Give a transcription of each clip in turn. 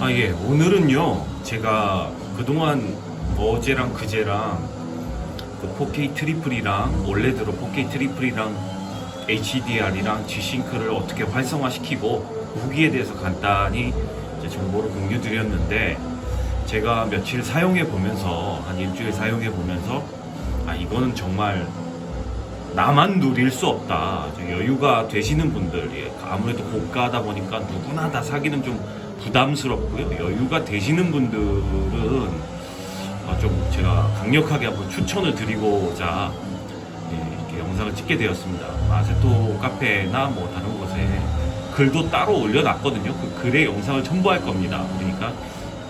아, 예. 오늘은요, 제가 그동안 어제랑 그제랑 그 4K 트리플이랑 올레드로 4K 트리플이랑 HDR이랑 G싱크를 어떻게 활성화시키고 그 후기에 대해서 간단히 정보를 공유 드렸는데 제가 며칠 사용해 보면서 한 일주일 사용해 보면서 아 이거는 정말 나만 누릴 수 없다. 좀 여유가 되시는 분들, 예, 아무래도 고가다 보니까 누구나 다 사기는 좀 부담스럽고요. 여유가 되시는 분들은 아, 좀 제가 강력하게 한번 추천을 드리고자 예, 이렇게 영상을 찍게 되었습니다. 아세토 카페나 뭐 다른 곳에 글도 따로 올려놨거든요. 그 글에 영상을 첨부할 겁니다. 그러니까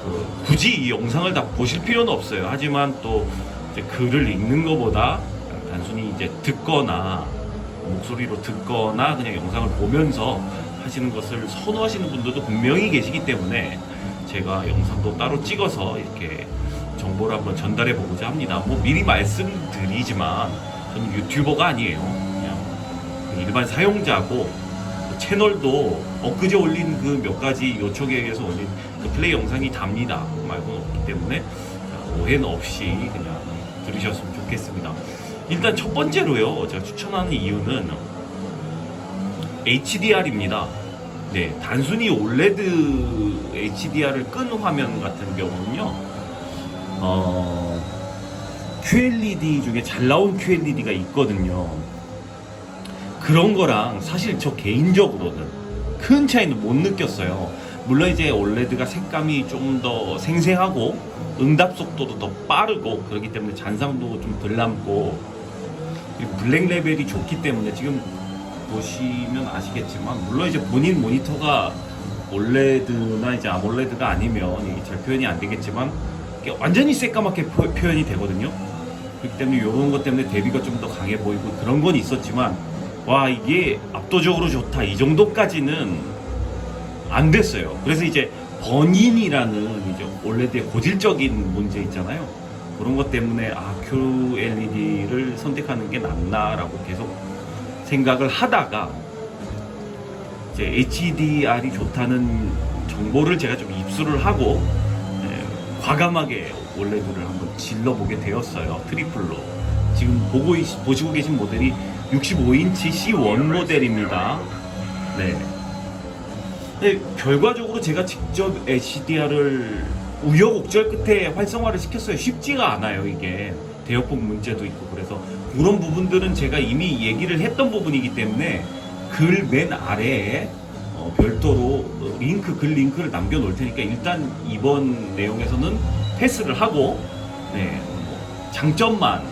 그 굳이 이 영상을 다 보실 필요는 없어요. 하지만 또 글을 읽는 것보다 단순히 이제 듣거나 목소리로 듣거나 그냥 영상을 보면서 하시는 것을 선호하시는 분들도 분명히 계시기 때문에 제가 영상도 따로 찍어서 이렇게 정보를 한번 전달해 보고자 합니다. 뭐 미리 말씀드리지만 저는 유튜버가 아니에요. 그냥 일반 사용자고 그 채널도 엊그제 올린 그 몇 가지 요청에 의해서 올린 그 플레이 영상이 답니다. 말고는 없기 때문에 자, 오해는 없이 그냥 들으셨으면 좋겠습니다. 일단 첫 번째로요, 제가 추천하는 이유는 HDR입니다. 네, 단순히 OLED HDR을 끈 화면 같은 경우는요, 어, QLED 중에 잘 나온 QLED가 있거든요. 그런 거랑 사실 저 개인적으로는 큰 차이는 못 느꼈어요. 물론 이제 OLED가 색감이 좀 더 생생하고 응답 속도도 더 빠르고 그렇기 때문에 잔상도 좀 덜 남고 블랙 레벨이 좋기 때문에 지금 보시면 아시겠지만 물론 이제 본인 모니터가 OLED나 이제 아몰레드가 아니면 이게 잘 표현이 안 되겠지만 완전히 새까맣게 표, 표현이 되거든요. 그렇기 때문에 이런 것 때문에 대비가 좀 더 강해 보이고 그런 건 있었지만 와 이게 압도적으로 좋다 이 정도까지는 안 됐어요. 그래서 이제 번인이라는 이제 OLED의 고질적인 문제 있잖아요. 그런 것 때문에 아 QLED를 선택하는 게 낫나라고 계속 생각을 하다가 이제 HDR이 좋다는 정보를 제가 좀 입수를 하고 예, 과감하게 OLED를 한번 질러보게 되었어요. 트리플로. 지금 보고 있- 보시고 계신 모델이 65인치 C1 모델입니다. 네. 네, 결과적으로 제가 직접 HDR을 우여곡절 끝에 활성화를 시켰어요. 쉽지가 않아요, 이게. 대역폭 문제도 있고 그래서 그런 부분들은 제가 이미 얘기를 했던 부분이기 때문에 글 맨 아래에 어, 별도로 어, 링크 글 링크를 남겨 놓을 테니까 일단 이번 내용에서는 패스를 하고 네, 뭐 장점만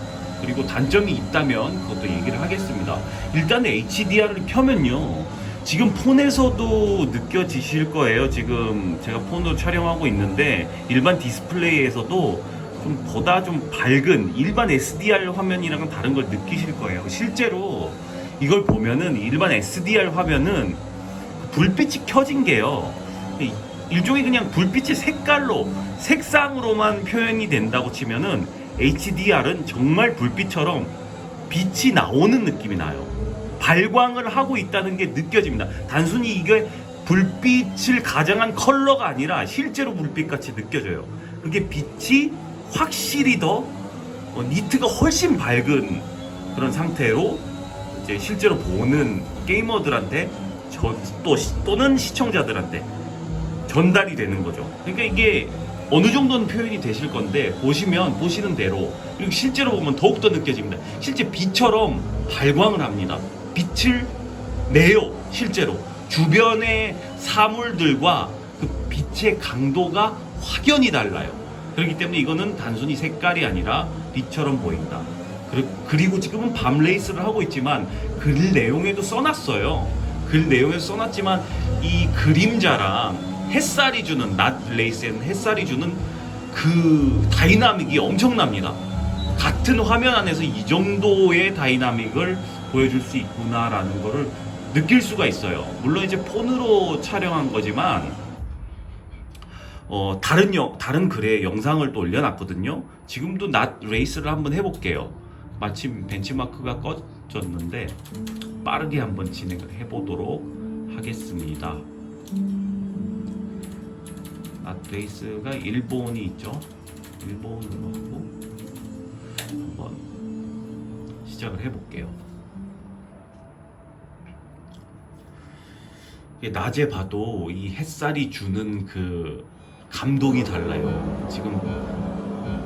그리고 단점이 있다면 그것도 얘기를 하겠습니다. 일단 HDR을 켜면요. 지금 폰에서도 느껴지실 거예요. 지금 제가 폰으로 촬영하고 있는데 일반 디스플레이에서도 좀 보다 좀 밝은 일반 SDR 화면이랑은 다른 걸 느끼실 거예요. 실제로 이걸 보면은 일반 SDR 화면은 불빛이 켜진 게요. 이- 일종의 그냥 불빛의 색깔로 색상으로만 표현이 된다고 치면은 HDR은 정말 불빛처럼 빛이 나오는 느낌이 나요. 발광을 하고 있다는 게 느껴집니다. 단순히 이게 불빛을 가장한 컬러가 아니라 실제로 불빛 같이 느껴져요. 그게 빛이 확실히 더 어, 니트가 훨씬 밝은 그런 상태로 이제 실제로 보는 게이머들한테 저, 또 시- 또는 시청자들한테 전달이 되는 거죠. 그러니까 이게 어느 정도는 표현이 되실 건데 보시면 보시는 대로 그리고 실제로 보면 더욱 더 느껴집니다. 실제 빛처럼 발광을 합니다. 빛을 내요. 실제로 주변의 사물들과 그 빛의 강도가 확연히 달라요. 그렇기 때문에 이거는 단순히 색깔이 아니라 빛처럼 보인다. 그리- 그리고 지금은 밤 레이스를 하고 있지만 글 내용에도 써놨어요. 글 내용에도 써놨지만 이 그림자랑 햇살이 주는 낮 레이스에는 햇살이 주는 그 다이나믹이 엄청납니다. 같은 화면 안에서 이 정도의 다이나믹을 보여줄 수 있구나라는 거를 느낄 수가 있어요. 물론 이제 폰으로 촬영한 거지만 어, 다른 영, 다른 글에 영상을 또 올려놨거든요. 지금도 낮 레이스를 한번 해볼게요. 마침 벤치마크가 꺼졌는데 빠르게 한번 진행을 해보도록 하겠습니다. 레이스가 일본이 있죠. 일본으로 하고 한번 시작을 해볼게요. 낮에 봐도 이 햇살이 주는 그 감동이 달라요. 지금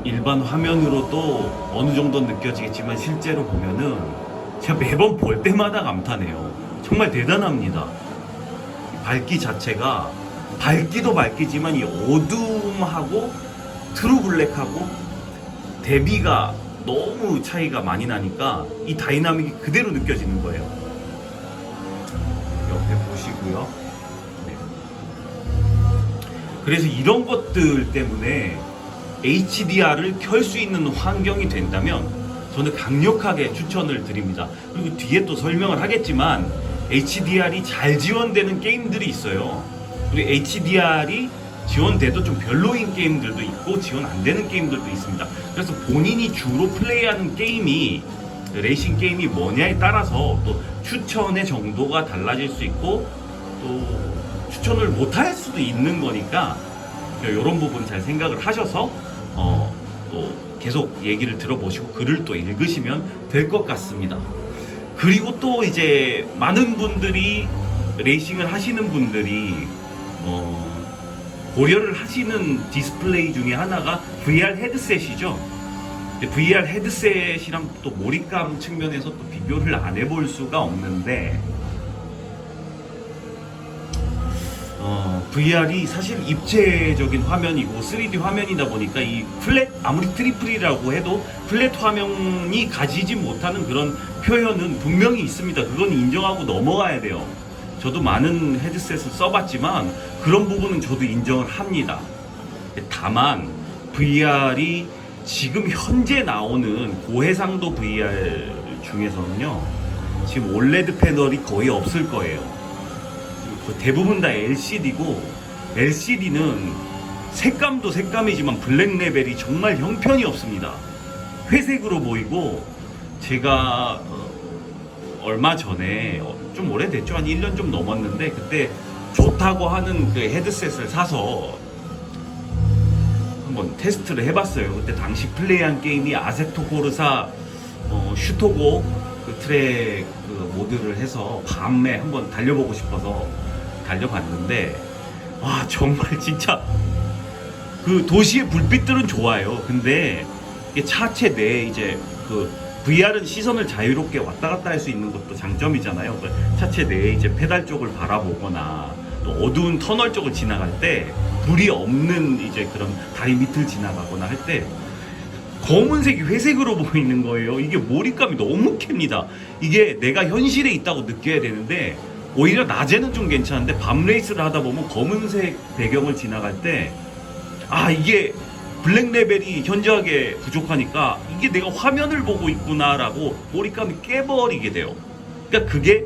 일반 화면으로도 어느 정도 느껴지겠지만 실제로 보면은 제가 매번 볼 때마다 감탄해요. 정말 대단합니다. 이 밝기 자체가 밝기도 밝기지만 이 어둠하고 트루 블랙하고 대비가 너무 차이가 많이 나니까 이 다이나믹이 그대로 느껴지는 거예요. 옆에 보시고요. 네. 그래서 이런 것들 때문에 HDR을 켤 수 있는 환경이 된다면 저는 강력하게 추천을 드립니다. 그리고 뒤에 또 설명을 하겠지만 HDR이 잘 지원되는 게임들이 있어요. 그리고 HDR이 지원돼도 좀 별로인 게임들도 있고 지원 안 되는 게임들도 있습니다. 그래서 본인이 주로 플레이하는 게임이 레이싱 게임이 뭐냐에 따라서 또 추천의 정도가 달라질 수 있고 또 추천을 못 할 수도 있는 거니까 이런 부분 잘 생각을 하셔서 어, 또 계속 얘기를 들어보시고 글을 또 읽으시면 될 것 같습니다. 그리고 또 이제 많은 분들이 레이싱을 하시는 분들이 어, 고려를 하시는 디스플레이 중에 하나가 VR 헤드셋이죠. VR 헤드셋이랑 또 몰입감 측면에서 또 비교를 안 해볼 수가 없는데 어, VR이 사실 입체적인 화면이고 3D 화면이다 보니까 이 플랫 아무리 트리플이라고 해도 플랫 화면이 가지지 못하는 그런 표현은 분명히 있습니다. 그건 인정하고 넘어가야 돼요. 저도 많은 헤드셋을 써봤지만 그런 부분은 저도 인정을 합니다. 다만 VR이 지금 현재 나오는 고해상도 VR 중에서는요 지금 올레드 패널이 거의 없을 거예요. 그 대부분 다 LCD고 LCD는 색감도 색감이지만 블랙 레벨이 정말 형편이 없습니다. 회색으로 보이고 제가 어, 얼마 전에 어, 좀 오래됐죠 한 1년 좀 넘었는데 그때 좋다고 하는 그 헤드셋을 사서 한번 테스트를 해봤어요. 그때 당시 플레이한 게임이 아세토 코르사 어, 슈토고 그 트랙 그 모드를 해서 밤에 한번 달려보고 싶어서 달려봤는데 와 정말 진짜 그 도시의 불빛들은 좋아요. 근데 차체 내에 이제 그 VR은 시선을 자유롭게 왔다 갔다 할 수 있는 것도 장점이잖아요. 그 차체 내에 이제 페달 쪽을 바라보거나 또 어두운 터널 쪽을 지나갈 때 불이 없는 이제 그런 다리 밑을 지나가거나 할 때 검은색이 회색으로 보이는 거예요. 이게 몰입감이 너무 캡니다. 이게 내가 현실에 있다고 느껴야 되는데 오히려 낮에는 좀 괜찮은데 밤 레이스를 하다 보면 검은색 배경을 지나갈 때 아 이게 블랙 레벨이 현저하게 부족하니까 이게 내가 화면을 보고 있구나라고 몰입감이 깨버리게 돼요. 그러니까 그게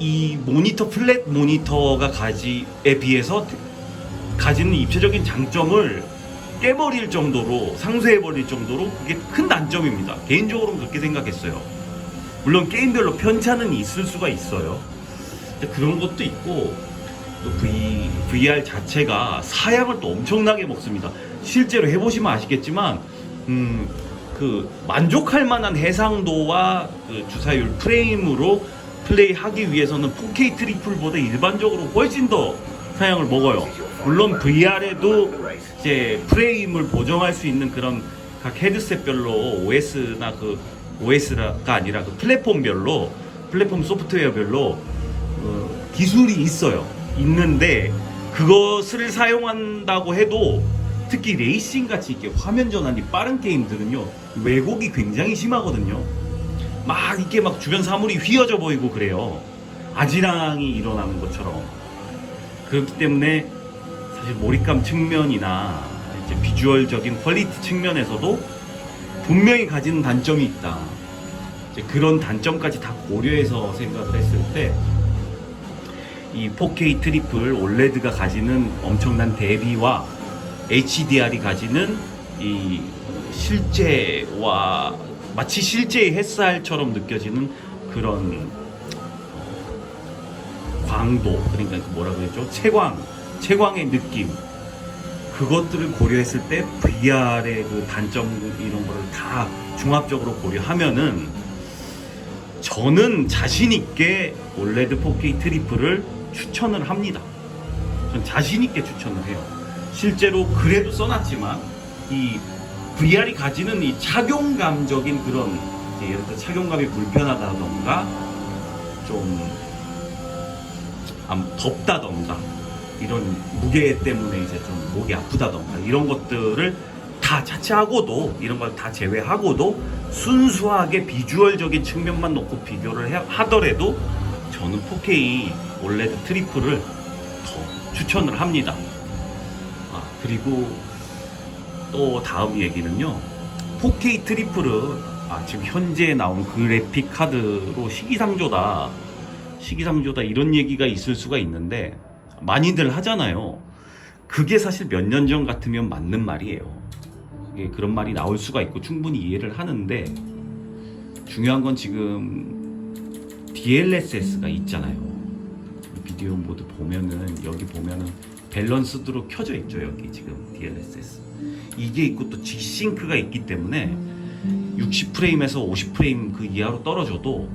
이 모니터 플랫 모니터가 가지에 비해서 가지는 입체적인 장점을 깨버릴 정도로 상쇄해버릴 정도로 그게 큰 단점입니다. 개인적으로는 그렇게 생각했어요. 물론 게임별로 편차는 있을 수가 있어요. 근데 그런 것도 있고 또 V, VR 자체가 사양을 또 엄청나게 먹습니다. 실제로 해보시면 아시겠지만 음, 그 만족할 만한 해상도와 그 주사율 프레임으로 플레이하기 위해서는 4K 트리플보다 일반적으로 훨씬 더 사양을 먹어요. 물론 VR에도 이제 프레임을 보정할 수 있는 그런 각 헤드셋별로 OS나 그 OS가 아니라 그 플랫폼별로 플랫폼 소프트웨어별로 어, 기술이 있어요. 있는데 그것을 사용한다고 해도 특히 레이싱 같이 이렇게 화면 전환이 빠른 게임들은요 왜곡이 굉장히 심하거든요. 막 이렇게 막 주변 사물이 휘어져 보이고 그래요. 아지랑이 일어나는 것처럼. 그렇기 때문에 사실 몰입감 측면이나 이제 비주얼적인 퀄리티 측면에서도 분명히 가지는 단점이 있다. 이제 그런 단점까지 다 고려해서 생각을 했을 때 이 4K 트리플 올레드가 가지는 엄청난 대비와 HDR이 가지는 이 실제와 마치 실제의 햇살처럼 느껴지는 그런 어, 광도 그러니까 그 뭐라 그랬죠 채광 채광의 느낌 그것들을 고려했을 때 VR의 그 단점 이런 거를 다 종합적으로 고려하면은 저는 자신 있게 올레드 4K 트리플을 추천을 합니다. 전 자신 있게 추천을 해요. 실제로 그래도 써놨지만 이 VR이 가지는 이 착용감적인 그런 예를 들어 착용감이 불편하다던가 좀 암- 덥다던가 이런 무게 때문에 이제 좀 목이 아프다던가 이런 것들을 다 차치하고도 이런 걸 다 제외하고도 순수하게 비주얼적인 측면만 놓고 비교를 해- 하더라도 저는 4K 올레드 트리플을 더 추천을 합니다. 아, 그리고 또 다음 얘기는요. 4K 트리플은 아, 지금 현재 나온 그래픽 카드로 시기상조다. 시기상조다 이런 얘기가 있을 수가 있는데 많이들 하잖아요. 그게 사실 몇 년 전 같으면 맞는 말이에요. 그런 말이 나올 수가 있고 충분히 이해를 하는데 중요한 건 지금 DLSS가 있잖아요. 비디오 모드 보면은 여기 보면은 밸런스드로 켜져 있죠 여기 지금 DLSS 이게 있고 또 G싱크가 있기 때문에 60프레임에서 50프레임 그 이하로 떨어져도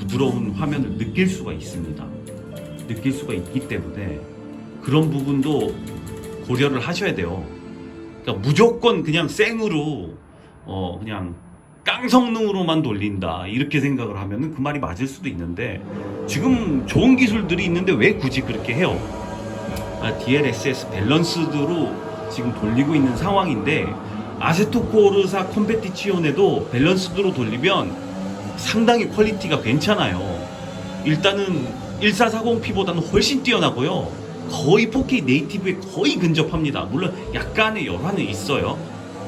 부드러운 화면을 느낄 수가 있습니다. 느낄 수가 있기 때문에 그런 부분도 고려를 하셔야 돼요. 그러니까 무조건 그냥 생으로 어 그냥 깡성능으로만 돌린다 이렇게 생각을 하면은 그 말이 맞을 수도 있는데 지금 좋은 기술들이 있는데 왜 굳이 그렇게 해요? 아, DLSS 밸런스드로 지금 돌리고 있는 상황인데 아세토 코르사 컴페티치온에도 밸런스드로 돌리면 상당히 퀄리티가 괜찮아요. 일단은 1440p보다는 훨씬 뛰어나고요. 거의 4K 네이티브에 거의 근접합니다. 물론 약간의 열화는 있어요.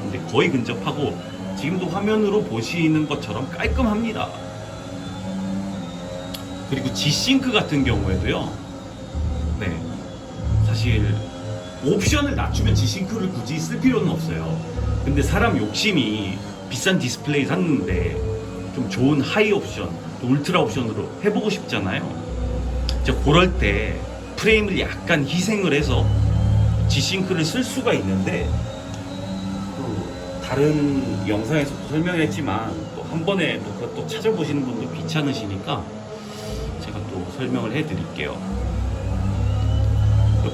근데 거의 근접하고 지금도 화면으로 보시는 것처럼 깔끔합니다. 그리고 G싱크 같은 경우에도요. 네. 사실 옵션을 낮추면 G싱크를 굳이 쓸 필요는 없어요. 근데 사람 욕심이 비싼 디스플레이 샀는데 좀 좋은 하이 옵션, 또 울트라 옵션으로 해보고 싶잖아요. 이제 그럴 때 프레임을 약간 희생을 해서 G싱크를 쓸 수가 있는데 그 다른 영상에서도 설명했지만 또 한 번에 또 그것도 찾아보시는 분도 귀찮으시니까 제가 또 설명을 해드릴게요.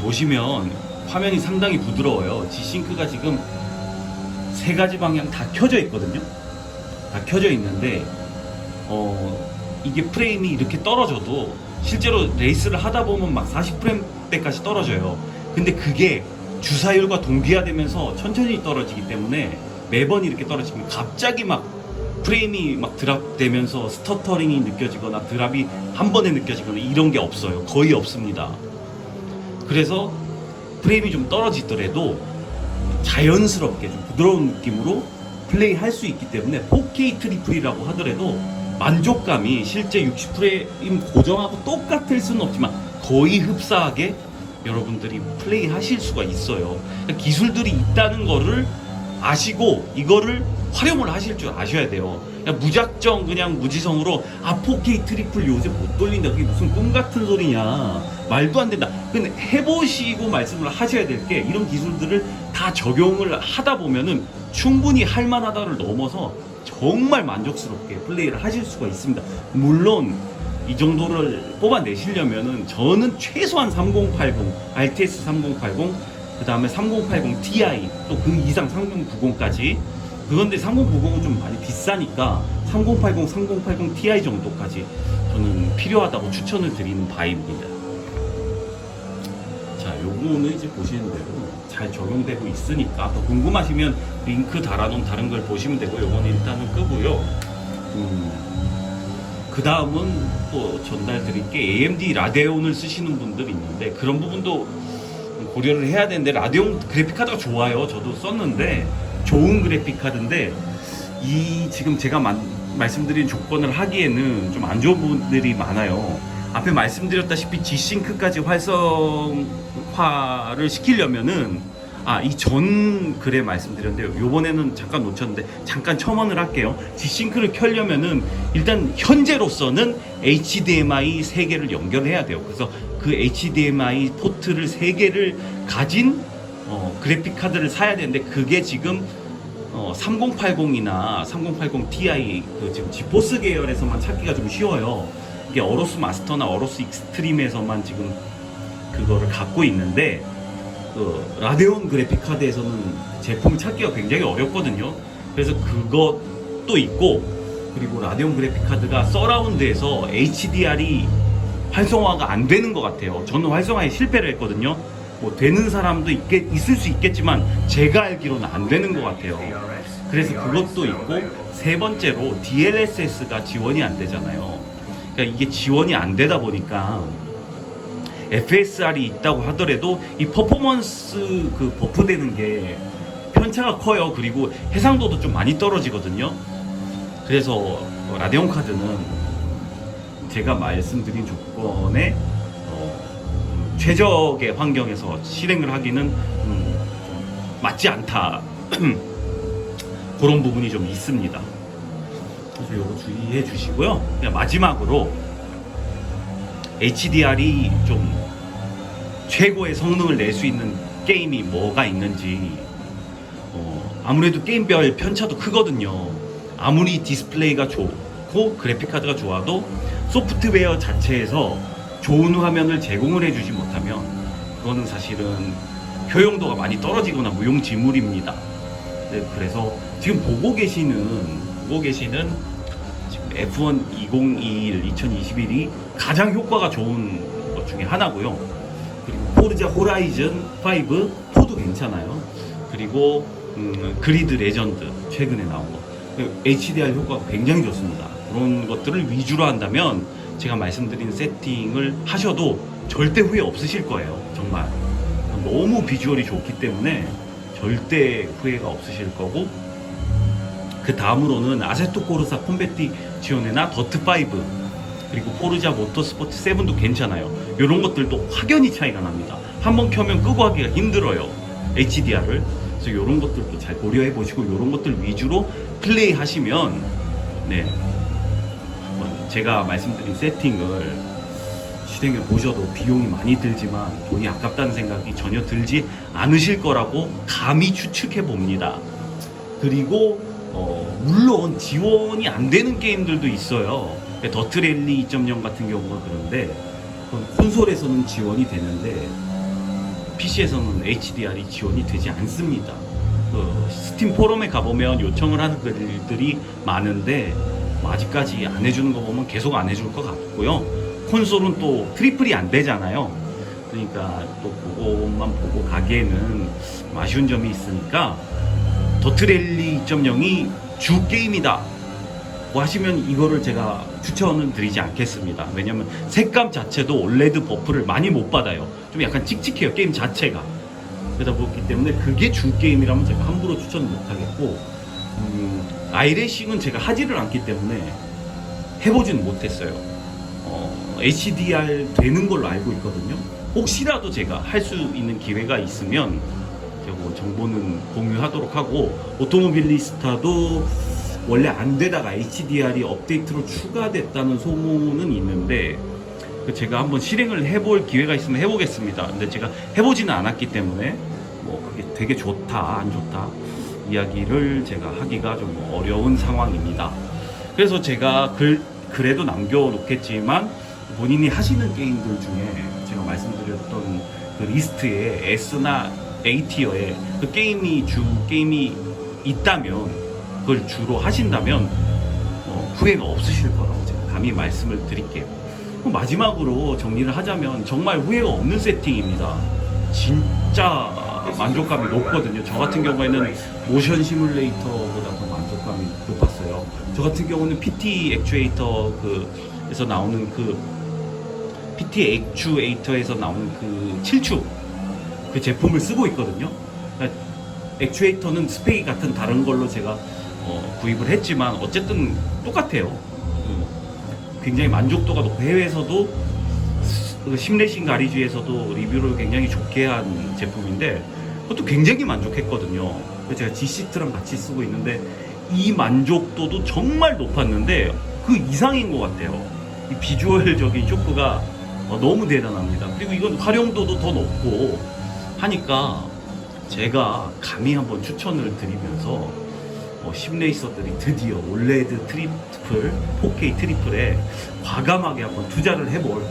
보시면 화면이 상당히 부드러워요. G싱크가 지금 세 가지 방향 다 켜져 있거든요. 다 켜져 있는데 어 이게 프레임이 이렇게 떨어져도 실제로 레이스를 하다 보면 막 40프레임대까지 떨어져요. 근데 그게 주사율과 동기화되면서 천천히 떨어지기 때문에 매번 이렇게 떨어지면 갑자기 막 프레임이 막 드랍되면서 스터터링이 느껴지거나 드랍이 한 번에 느껴지거나 이런 게 없어요. 거의 없습니다. 그래서 프레임이 좀 떨어지더라도 자연스럽게 좀 부드러운 느낌으로 플레이 할 수 있기 때문에 4K 트리플이라고 하더라도 만족감이 실제 60프레임 고정하고 똑같을 수는 없지만 거의 흡사하게 여러분들이 플레이 하실 수가 있어요. 그러니까 기술들이 있다는 거를 아시고 이거를 활용을 하실 줄 아셔야 돼요. 그냥 무작정 그냥 무지성으로 아 4K 트리플 요즘 못 돌린다 그게 무슨 꿈 같은 소리냐 말도 안 된다. 근데 해보시고 말씀을 하셔야 될 게 이런 기술들을 다 적용을 하다 보면은 충분히 할 만하다를 넘어서 정말 만족스럽게 플레이를 하실 수가 있습니다. 물론 이 정도를 뽑아내시려면은 저는 최소한 3080, RTS 3080, 그 다음에 3080 Ti, 또 그 이상 3090까지. 그건데 3090은 좀 많이 비싸니까 3080, 3080 Ti 정도까지 저는 필요하다고 추천을 드리는 바입니다. 자, 요거는 이제 보시는 대로 잘 적용되고 있으니까 더 궁금하시면 링크 달아놓은 다른 걸 보시면 되고 요거는 일단은 끄고요. 음, 그 다음은 또 전달 드릴 게 AMD 라데온을 쓰시는 분들이 있는데 그런 부분도 고려를 해야 되는데 라데온 그래픽 카드가 좋아요. 저도 썼는데 좋은 그래픽 카드인데 이 지금 제가 만- 말씀드린 조건을 하기에는 좀 안 좋은 부분들이 많아요. 앞에 말씀드렸다시피 G싱크까지 활성화를 시키려면은 아, 이 전 글에 말씀드렸는데요. 요번에는 잠깐 놓쳤는데 잠깐 첨언을 할게요. G싱크를 켜려면은 일단 현재로서는 HDMI 3개를 연결해야 돼요. 그래서 그 HDMI 포트를 3개를 가진 어, 그래픽 카드를 사야 되는데 그게 지금 어, 3080이나 3080 Ti 그 지금 지포스 계열에서만 찾기가 좀 쉬워요. 이게 어로스 마스터나 어로스 익스트림에서만 지금 그거를 갖고 있는데 그 라데온 그래픽 카드에서는 제품 찾기가 굉장히 어렵거든요. 그래서 그것도 있고 그리고 라데온 그래픽 카드가 서라운드에서 HDR이 활성화가 안 되는 것 같아요. 저는 활성화에 실패를 했거든요. 뭐 되는 사람도 있겠, 있을 수 있겠지만 제가 알기로는 안 되는 것 같아요. 그래서 그것도 있고 세 번째로 DLSS가 지원이 안 되잖아요. 그러니까 이게 지원이 안 되다 보니까 FSR이 있다고 하더라도 이 퍼포먼스 그 버프되는 게 편차가 커요. 그리고 해상도도 좀 많이 떨어지거든요. 그래서 어, 라데온 카드는 제가 말씀드린 조건에 어, 음, 최적의 환경에서 실행을 하기는 음, 좀 맞지 않다. 그런 부분이 좀 있습니다. 그래서 이거 주의해 주시고요. 그냥 마지막으로 HDR이 좀 최고의 성능을 낼 수 있는 게임이 뭐가 있는지 어, 아무래도 게임별 편차도 크거든요. 아무리 디스플레이가 좋고 그래픽 카드가 좋아도 소프트웨어 자체에서 좋은 화면을 제공을 해주지 못하면 그거는 사실은 효용도가 많이 떨어지거나 무용지물입니다. 네, 그래서 지금 보고 계시는 보고 계시는 F1 2021 2021이 가장 효과가 좋은 것 중에 하나고요. 그리고 포르자 호라이즌 5 4도 괜찮아요. 그리고 음, 그리드 레전드 최근에 나온 거 HDR 효과가 굉장히 좋습니다. 그런 것들을 위주로 한다면 제가 말씀드린 세팅을 하셔도 절대 후회 없으실 거예요. 정말 너무 비주얼이 좋기 때문에 절대 후회가 없으실 거고 그 다음으로는 아세토 코르사 콤베티 지원에나 더트 5 그리고 포르자 모터스포츠 7도 괜찮아요. 이런 것들도 확연히 차이가 납니다. 한번 켜면 끄고 하기가 힘들어요. HDR을. 그래서 이런 것들도 잘 고려해 보시고 이런 것들 위주로 플레이 하시면 네. 제가 말씀드린 세팅을 실행해 보셔도 비용이 많이 들지만 돈이 아깝다는 생각이 전혀 들지 않으실 거라고 감히 추측해 봅니다. 그리고 어, 물론 지원이 안 되는 게임들도 있어요. 더트랠리 2.0 같은 경우가 그런데 콘솔에서는 지원이 되는데 PC에서는 HDR이 지원이 되지 않습니다. 그 스팀 포럼에 가보면 요청을 하는 글들이 많은데 뭐 아직까지 안 해주는 거 보면 계속 안 해줄 것 같고요. 콘솔은 또 트리플이 안 되잖아요. 그러니까 또 그것만 보고 가기에는 좀 아쉬운 점이 있으니까 더트랠리 2.0이 주 게임이다. 뭐 하시면 이거를 제가 추천은 드리지 않겠습니다. 왜냐면 색감 자체도 올레드 버프를 많이 못 받아요. 좀 약간 찍찍해요. 게임 자체가. 그러다 보기 때문에 그게 주 게임이라면 제가 함부로 추천 못 하겠고, 음, 아이레싱은 제가 하지를 않기 때문에 해보지는 못했어요. 어, HDR 되는 걸로 알고 있거든요. 혹시라도 제가 할 수 있는 기회가 있으면 뭐 정보는 공유하도록 하고 오토모빌리스타도 원래 안 되다가 HDR이 업데이트로 추가됐다는 소문은 있는데 그 제가 한번 실행을 해볼 기회가 있으면 해보겠습니다. 근데 제가 해보지는 않았기 때문에 뭐 그게 되게 좋다 안 좋다 이야기를 제가 하기가 좀 어려운 상황입니다. 그래서 제가 글 그래도 남겨놓겠지만 본인이 하시는 게임들 중에 제가 말씀드렸던 그 리스트에 S나 A 티어에 그 게임이 주 게임이 있다면 그걸 주로 하신다면 어, 후회가 없으실 거라고 제가 감히 말씀을 드릴게요. 마지막으로 정리를 하자면 정말 후회가 없는 세팅입니다. 진짜 만족감이 높거든요. 저 같은 경우에는 모션 시뮬레이터보다 더 만족감이 높았어요. 저 같은 경우는 PT 액추에이터 그에서 나오는 그 PT 액추에이터에서 나오는 그 7축 그 제품을 쓰고 있거든요. 그러니까 액추에이터는 스펙이 같은 다른 걸로 제가 어, 구입을 했지만 어쨌든 똑같아요. 음, 굉장히 만족도가 높고 해외에서도 그 심레싱 가리주에서도 리뷰를 굉장히 좋게 한 제품인데 그것도 굉장히 만족했거든요. 제가 G6랑 같이 쓰고 있는데 이 만족도도 정말 높았는데 그 이상인 것 같아요. 이 비주얼적인 쇼크가 어, 너무 대단합니다. 그리고 이건 활용도도 더 높고 하니까 제가 감히 한번 추천을 드리면서 어, 심레이서들이 드디어 올레드 트리플 4K 트리플에 과감하게 한번 투자를 해볼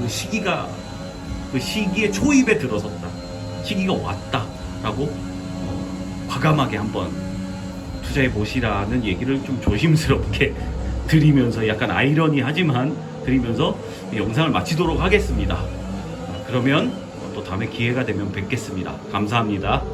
그 시기가 그 시기에 초입에 들어섰다 시기가 왔다라고 어, 과감하게 한번 투자해 보시라는 얘기를 좀 조심스럽게 드리면서 약간 아이러니하지만 드리면서 이 영상을 마치도록 하겠습니다. 그러면 또 다음에 기회가 되면 뵙겠습니다. 감사합니다.